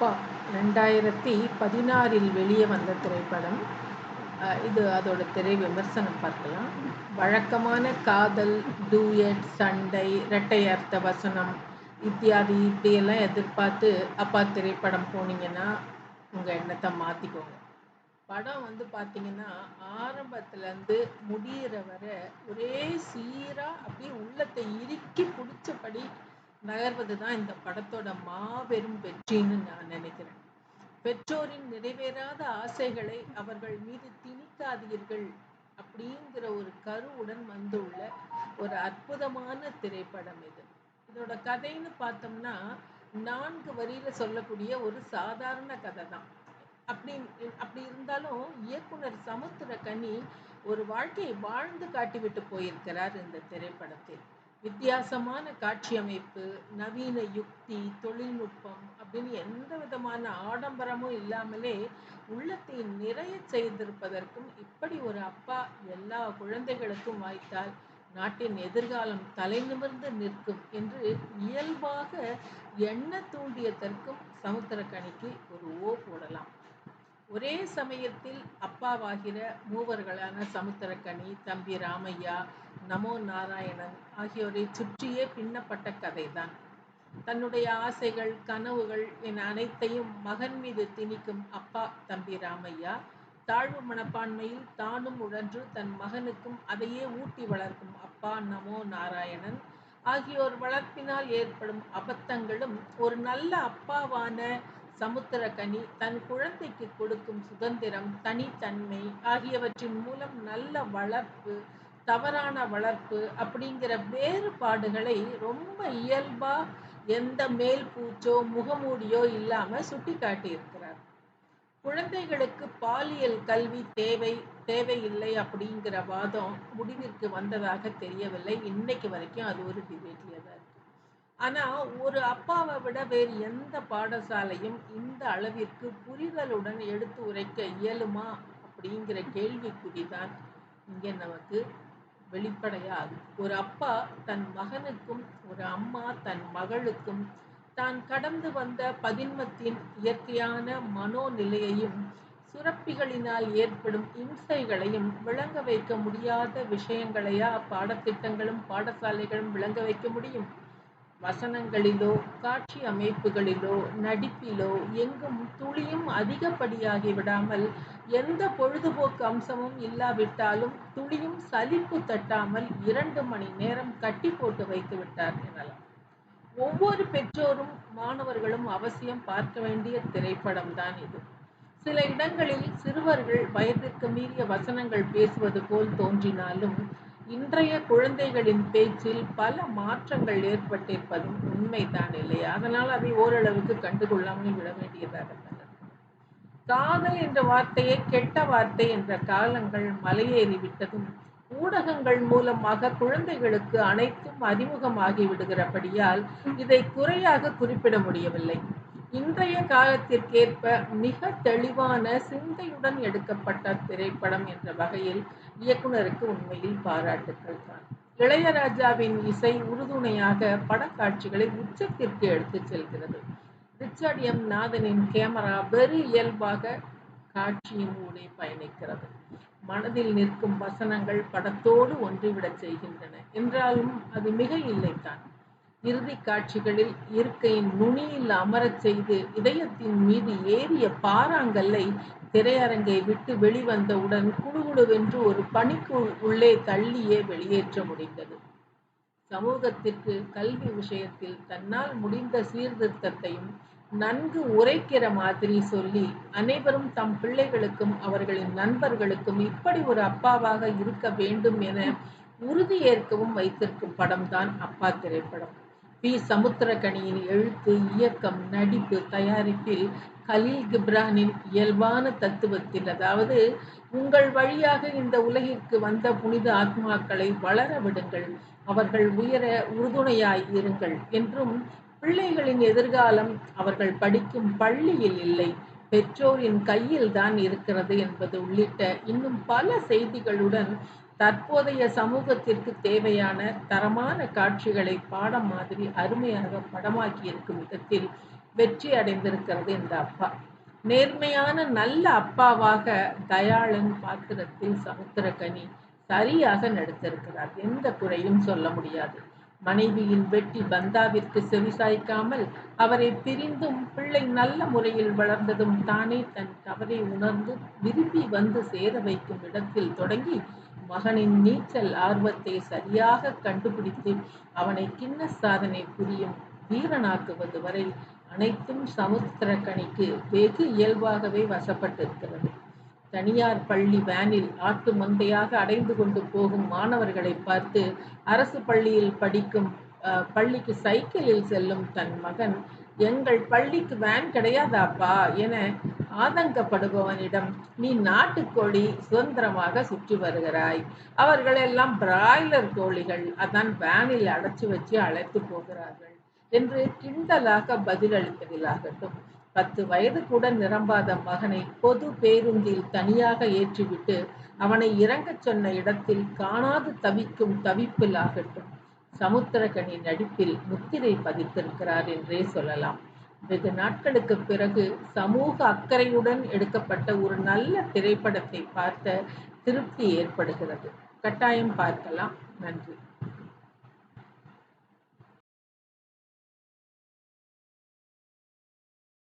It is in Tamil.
அப்பா ரெண்டாயிரத்தி பதினாறில் வெளியே வந்த திரைப்படம் இது அதோட திரை விமர்சனம் பார்க்கலாம். வழக்கமான காதல் டூயட் சண்டை இரட்டை அர்த்த வசனம் இத்தியாதி இப்படியெல்லாம் எதிர்பார்த்து அப்பா திரைப்படம் போனீங்கன்னா உங்கள் எண்ணத்தை மாற்றிக்கோங்க படம் வந்து பார்த்தீங்கன்னா ஆரம்பத்துலேருந்து முடியிற வரை ஒரே சீராக அப்படியே உள்ளத்தை இறுக்கி பிடிச்சபடி நகர்வது தான் இந்த படத்தோட மாபெரும் வெற்றின்னு நான் நினைக்கிறேன். பெற்றோரின் நிறைவேறாத ஆசைகளை அவர்கள் மீது திணிக்காதீர்கள் அப்படிங்கிற ஒரு கருவுடன் வந்துள்ள ஒரு அற்புதமான திரைப்படம் இது. இதோட கதைன்னு பார்த்தோம்னா நான்கு வரியில சொல்லக்கூடிய ஒரு சாதாரண கதை தான். அப்படி அப்படி இருந்தாலும் இயக்குனர் சமுத்திர கனி ஒரு வாழ்க்கையை வாழ்ந்து காட்டிவிட்டு போயிருக்கிறார் இந்த திரைப்படத்தில். வித்தியாசமான காட்சி அமைப்பு நவீன யுக்தி தொழில்நுட்பம் அப்படின்னு எந்த விதமான ஆடம்பரமும் இல்லாமலே உள்ளத்தை நிறைய செய்திருப்பதற்கும் இப்படி ஒரு அப்பா எல்லா குழந்தைகளுக்கும் வாய்த்தால் நாட்டின் எதிர்காலம் தலை நிமிர்ந்து நிற்கும் என்று இயல்பாக எண்ண தூண்டியதற்கும் சமுத்திரக்கனிக்கு ஒரு ஓ போடலாம். ஒரே சமயத்தில் அப்பாவாகிற மூவர்களான சமுத்திரக்கனி தம்பி ராமையா நமோ நாராயணன் ஆகியோரை சுற்றியே பின்னப்பட்ட கதைதான். தன்னுடைய ஆசைகள் கனவுகள் என அனைத்தையும் மகன் மீது திணிக்கும் அப்பா தம்பி ராமையா தாழ்வு மனப்பான்மையில் தானும் உழன்று தன் மகனுக்கும் அதையே ஊட்டி வளர்க்கும் அப்பா நமோ நாராயணன் ஆகியோர் வளர்ப்பினால் ஏற்படும் அபத்தங்களும் ஒரு நல்ல அப்பாவான சமுத்திரக்கனி தன் குழந்தைக்கு கொடுக்கும் சுதந்திரம் தனித்தன்மை ஆகியவற்றின் மூலம் நல்ல வளர்ப்பு தவறான வளர்ப்பு அப்படிங்கிற வேறுபாடுகளை ரொம்ப இயல்பா எந்த மேல் பூச்சோ முகமூடியோ இல்லாம சுட்டி காட்டியிருக்கிறார் குழந்தைகளுக்கு பாலியல் கல்வி தேவை தேவையில்லை அப்படிங்கிற வாதம் முடிவிற்கு வந்ததாக தெரியவில்லை. இன்னைக்கு வரைக்கும் அது ஒரு டிபேட்லேயே தான் இருக்கு. ஆனா ஒரு அப்பாவை விட வேறு எந்த பாடசாலையும் இந்த அளவிற்கு புரிதலுடன் எடுத்து உரைக்க இயலுமா அப்படிங்கிற கேள்விக்குறிதான் இங்கே நமக்கு வெளிப்படையாது ஒரு அப்பா தன் மகனுக்கும் ஒரு அம்மா தன் மகளுக்கும் தான் கடந்து வந்த பதின்மத்தின் இயற்கையான மனோநிலையையும் சுரப்பிகளினால் ஏற்படும் இம்சைகளையும் விளங்க வைக்க முடியாத விஷயங்களையா பாடத்திட்டங்களும் பாடசாலைகளும் விளங்க வைக்க முடியும்? வசனங்களிலோ காட்சி அமைப்புகளிலோ நடிப்பிலோ எங்கும் துளியும் அதிகப்படியாகி விடாமல் எந்த பொழுதுபோக்கு அம்சமும் இல்லாவிட்டாலும் துளியும் சலிப்பு தட்டாமல் இரண்டு மணி நேரம் கட்டி போட்டு வைத்து விட்டார் எனலாம். ஒவ்வொரு பெற்றோரும் மாணவர்களும் அவசியம் பார்க்க வேண்டிய திரைப்படம்தான் இது. சில இடங்களில் சிறுவர்கள் வயதிற்கு மீறிய வசனங்கள் பேசுவது போல் தோன்றினாலும் இன்றைய குழந்தைகளின் பேச்சில் பல மாற்றங்கள் ஏற்பட்டிருப்பதும் உண்மைதான் இல்லையா? அதனால் அதை ஓரளவுக்கு கண்டுகொள்ளாமல் விட வேண்டியதாக காதல் என்ற வார்த்தையை கெட்ட வார்த்தை என்ற காலங்கள் மலையேறி விட்டதும் ஊடகங்கள் மூலமாக குழந்தைகளுக்கு அனைத்தும் அறிமுகமாகி விடுகிறபடியால் இதை குறையாக குறிப்பிட முடியவில்லை. இன்றைய காலத்திற்கேற்ப மிக தெளிவான சிந்தையுடன் எடுக்கப்பட்ட திரைப்படம் என்ற வகையில் இயக்குனருக்கு உண்மையில் பாராட்டுக்கள் தான். இளையராஜாவின் இசை உறுதுணையாக படக்காட்சிகளை உச்சத்திற்கு எடுத்துச் செல்கிறது. Richard M. நாதனின் கேமரா வெறு இயல்பாக காட்சியின் ஊடே பயணிக்கிறது. மனதில் நிற்கும் வசனங்கள் படத்தோடு ஒன்றுவிடச் செய்கின்றன. என்றாலும் அது மிக இல்லைத்தான் இறுதி காட்சிகளில் இருக்கையின் நுனியில் அமரச் செய்து இதயத்தின் மீது ஏறிய பாறாங்கல்லை திரையரங்கை விட்டு வெளிவந்தவுடன் குழுகுழுவென்று ஒரு பணிக்குள் உள்ளே தள்ளியே வெளியேற்ற முடிந்தது. சமூகத்திற்கு கல்வி விஷயத்தில் தன்னால் முடிந்த சீர்திருத்தத்தையும் நன்கு உரைக்கிற மாதிரி சொல்லி அனைவரும் தம் பிள்ளைகளுக்கும் அவர்களின் நண்பர்களுக்கும் இப்படி ஒரு அப்பாவாக இருக்க வேண்டும் என உறுதி ஏற்கவும் வைத்திருக்கும் படம்தான் அப்பா திரைப்படம். பி. சமுத்திரகனியின் எழுத்து இயக்கம் நடிப்பு தயாரிப்பில் கலீல் கிப்ரானின் இயல்பான தத்துவத்தில் அதாவது உங்கள் வழியாக இந்த உலகிற்கு வந்த புனித ஆத்மாக்களை வளர விடுங்கள் அவர்கள் உயர உறுதுணையாய் இருங்கள் என்றும் பிள்ளைகளின் எதிர்காலம் அவர்கள் படிக்கும் பள்ளியில் இல்லை பெற்றோரின் கையில் தான் இருக்கிறது என்பது உள்ளிட்ட இன்னும் பல செய்திகளுடன் தற்போதைய சமூகத்திற்கு தேவையான தரமான காட்சிகளை பாடம் மாதிரி அருமையாக படமாக்கி இருக்கும் விதத்தில் வெற்றி அடைந்திருக்கிறது இந்த அப்பா. நேர்மையான நல்ல அப்பாவாக தயாளன் பாத்திரத்தில் சமுத்திரகனி சரியாக நடித்திருக்கிறார். எந்த குறையும் சொல்ல முடியாது. மனைவியின் வெட்டி பந்தாவிற்கு செவிசாய்க்காமல் அவரை பிரிந்தும் பிள்ளை நல்ல முறையில் வளர்ந்ததும் தானே தன் தவறை உணர்ந்து விரும்பி வந்து சேர வைக்கும் இடத்தில் தொடங்கி மகனின் நீச்சல் ஆர்வத்தை சரியாக கண்டுபிடித்து அவனை கிண்ண சாதனை புரியும் வீரனாக்குவது வரை அனைத்தும் சமுத்திரக்கணிக்கு வெகு இயல்பாகவே வசப்பட்டிருக்கிறது. தனியார் பள்ளி வேனில் ஆட்டு மந்தையாக அடைந்து கொண்டு போகும் மாணவர்களை பார்த்து அரசு பள்ளியில் படிக்கும் பள்ளிக்கு சைக்கிளில் செல்லும் தன் மகன் எங்கள் பள்ளிக்கு வேன் கிடையாதாப்பா என ஆதங்கப்படுபவனிடம் நீ நாட்டுக்கோழி சுதந்திரமாக சுற்றி வருகிறாய். அவர்களெல்லாம் பிராய்லர் கோழிகள். அதான் வேனில் அடைச்சி வச்சு அழைத்து போகிறார்கள் என்று கிண்டலாக பதிலளிப்பதிலாகட்டும். பத்து வயது கூட நிரம்பாத மகனை பொது பேருந்தில் தனியாக ஏற்றிவிட்டு அவனை இறங்கச் சொன்ன இடத்தில் காணாது தவிக்கும் தவிப்பில் ஆகட்டும் சமுத்திரகனி நடிப்பில் முத்திரை பதித்திருக்கிறார் என்றே சொல்லலாம். வெகு நாட்களுக்கு பிறகு சமூக அக்கறையுடன் எடுக்கப்பட்ட ஒரு நல்ல திரைப்படத்தை பார்த்த திருப்தி ஏற்படுகிறது. கட்டாயம் பார்க்கலாம். நன்றி.